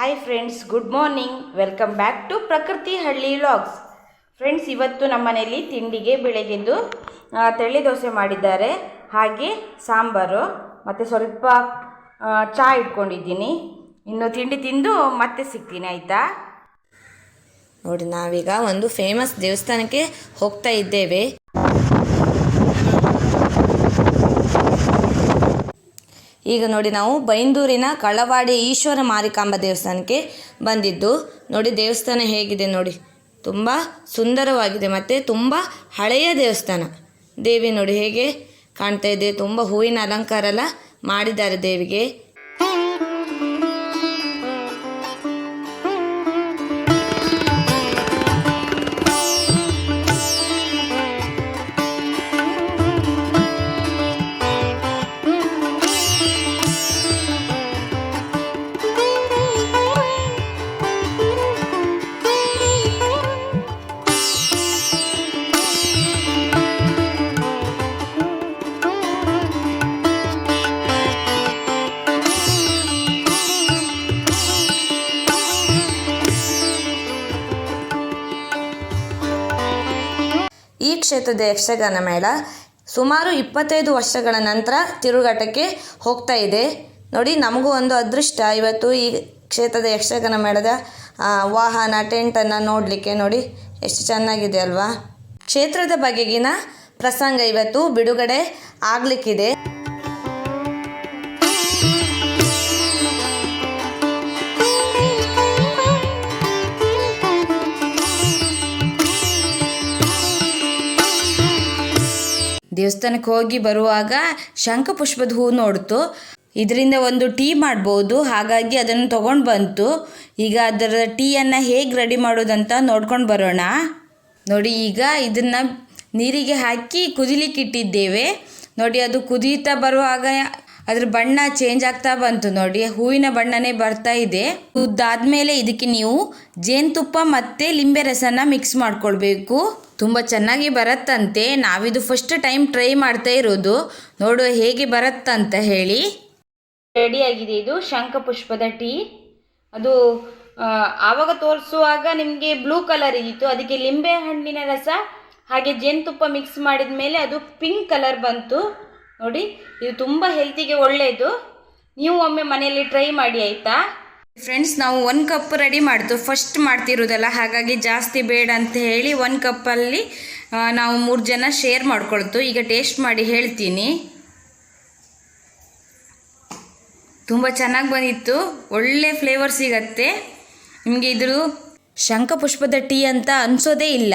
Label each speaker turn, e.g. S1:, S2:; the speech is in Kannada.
S1: Hi friends good morning welcome back to Prakruti Halli vlogs friends ಇವತ್ತು ನಮ್ಮ ಮನೆಯಲ್ಲಿ ತಿಂಡಿಗೆ ಬೆಳಗ್ಗೆದ್ದು ತೆಳ್ಳಿ ದೋಸೆ ಮಾಡಿದ್ದಾರೆ. ಹಾಗೆ ಸಾಂಬಾರು, ಮತ್ತು ಸ್ವಲ್ಪ ಚಹಾ ಇಟ್ಕೊಂಡಿದ್ದೀನಿ. ಇನ್ನು ತಿಂಡಿ ತಿಂದು ಮತ್ತೆ ಸಿಗ್ತೀನಿ, ಆಯಿತಾ?
S2: ನೋಡಿ, ನಾವೀಗ ಒಂದು ಫೇಮಸ್ ದೇವಸ್ಥಾನಕ್ಕೆ ಹೋಗ್ತಾ ಇದ್ದೇವೆ. ಈಗ ನೋಡಿ ನಾವು ಬೈಂದೂರಿನ ಕಳವಾಡಿ ಈಶ್ವರ ಮಾರಿಕಾಂಬ ದೇವಸ್ಥಾನಕ್ಕೆ ಬಂದಿದ್ದು. ನೋಡಿ ದೇವಸ್ಥಾನ ಹೇಗಿದೆ ನೋಡಿ. ತುಂಬ ಸುಂದರವಾಗಿದೆ ಮತ್ತು ತುಂಬ ಹಳೆಯ ದೇವಸ್ಥಾನ. ದೇವಿ ನೋಡಿ ಹೇಗೆ ಕಾಣ್ತಾ ಇದೆ. ತುಂಬ ಹೂವಿನ ಅಲಂಕಾರ ಎಲ್ಲ ಮಾಡಿದ್ದಾರೆ ದೇವಿಗೆ. ಈ ಕ್ಷೇತ್ರದ ಯಕ್ಷಗಾನ ಮೇಳ ಸುಮಾರು ಇಪ್ಪತ್ತೈದು ವರ್ಷಗಳ ನಂತರ ತಿರುಗಾಟಕ್ಕೆ ಹೋಗ್ತಾ ಇದೆ. ನೋಡಿ, ನಮಗೂ ಒಂದು ಅದೃಷ್ಟ. ಇವತ್ತು ಈ ಕ್ಷೇತ್ರದ ಯಕ್ಷಗಾನ ಮೇಳದ ವಾಹನ ಟೆಂಟನ್ನು ನೋಡಲಿಕ್ಕೆ ನೋಡಿ, ಎಷ್ಟು ಚೆನ್ನಾಗಿದೆ ಅಲ್ವಾ? ಕ್ಷೇತ್ರದ ಬಗೆಗಿನ ಪ್ರಸಂಗ ಇವತ್ತು ಬಿಡುಗಡೆ ಆಗಲಿಕ್ಕಿದೆ. ದೇವಸ್ಥಾನಕ್ಕೆ ಹೋಗಿ ಬರುವಾಗ ಶಂಖಪುಷ್ಪದ ಹೂ ನೋಡ್ತು. ಇದರಿಂದ ಒಂದು ಟೀ ಮಾಡ್ಬೋದು. ಹಾಗಾಗಿ ಅದನ್ನು ತೊಗೊಂಡು ಬಂತು. ಈಗ ಅದರ ಟೀಯನ್ನು ಹೇಗೆ ರೆಡಿ ಮಾಡೋದಂತ ನೋಡ್ಕೊಂಡು ಬರೋಣ. ನೋಡಿ, ಈಗ ಇದನ್ನು ನೀರಿಗೆ ಹಾಕಿ ಕುದಿಲಿಕ್ಕೆ ಇಟ್ಟಿದ್ದೇವೆ. ನೋಡಿ, ಅದು ಕುದೀತಾ ಬರುವಾಗ ಅದ್ರ ಬಣ್ಣ ಚೇಂಜ್ ಆಗ್ತಾ ಬಂತು ನೋಡಿ, ಹೂವಿನ ಬಣ್ಣನೇ ಬರ್ತಾ ಇದೆ. ಉದ್ದಾದ್ಮೇಲೆ ಇದಕ್ಕೆ ನೀವು ಜೇನುತುಪ್ಪ ಮತ್ತು ಲಿಂಬೆ ರಸನ ಮಿಕ್ಸ್ ಮಾಡ್ಕೊಳ್ಬೇಕು. ತುಂಬ ಚೆನ್ನಾಗಿ ಬರತ್ತಂತೆ. ನಾವಿದು ಫಸ್ಟ್ ಟೈಮ್ ಟ್ರೈ ಮಾಡ್ತಾ ಇರೋದು. ನೋಡುವ ಹೇಗೆ ಬರತ್ತಂತ ಹೇಳಿ.
S1: ರೆಡಿಯಾಗಿದೆ ಇದು ಶಂಖಪುಷ್ಪದ ಟೀ. ಅದು ಆವಾಗ ತೋರಿಸುವಾಗ ನಿಮಗೆ ಬ್ಲೂ ಕಲರ್ ಇದ್ದಿತ್ತು ಅದಕ್ಕೆ ಲಿಂಬೆ ಹಣ್ಣಿನ ರಸ, ಹಾಗೆ ಜೇನುತುಪ್ಪ ಮಿಕ್ಸ್ ಮಾಡಿದ ಮೇಲೆ ಅದು ಪಿಂಕ್ ಕಲರ್ ಬಂತು. ನೋಡಿ, ಇದು ತುಂಬ ಹೆಲ್ತಿಗೆ ಒಳ್ಳೆಯದು ನೀವು ಒಮ್ಮೆ ಮನೆಯಲ್ಲಿ ಟ್ರೈ ಮಾಡಿ ಆಯಿತಾ? ಫ್ರೆಂಡ್ಸ್ ನಾವು ಒಂದು ಕಪ್ ರೆಡಿ ಮಾಡ್ತು ಫಸ್ಟ್ ಮಾಡ್ತಿರೋದಲ್ಲ ಹಾಗಾಗಿ ಜಾಸ್ತಿ ಬೇಡ ಅಂತ ಹೇಳಿ ಒಂದು ಕಪ್ಪಲ್ಲಿ ನಾವು ಮೂರು ಜನ ಶೇರ್ ಮಾಡ್ಕೊಳ್ತು ಈಗ ಟೇಸ್ಟ್ ಮಾಡಿ ಹೇಳ್ತೀನಿ. ತುಂಬ ಚೆನ್ನಾಗಿ ಬಂದಿತ್ತು. ಒಳ್ಳೆ ಫ್ಲೇವರ್ ಸಿಗತ್ತೆ. ನಿಮಗೆ ಇದ್ರ ಶಂಖಪುಷ್ಪದ ಟೀ ಅಂತ ಅನಿಸೋದೇ ಇಲ್ಲ.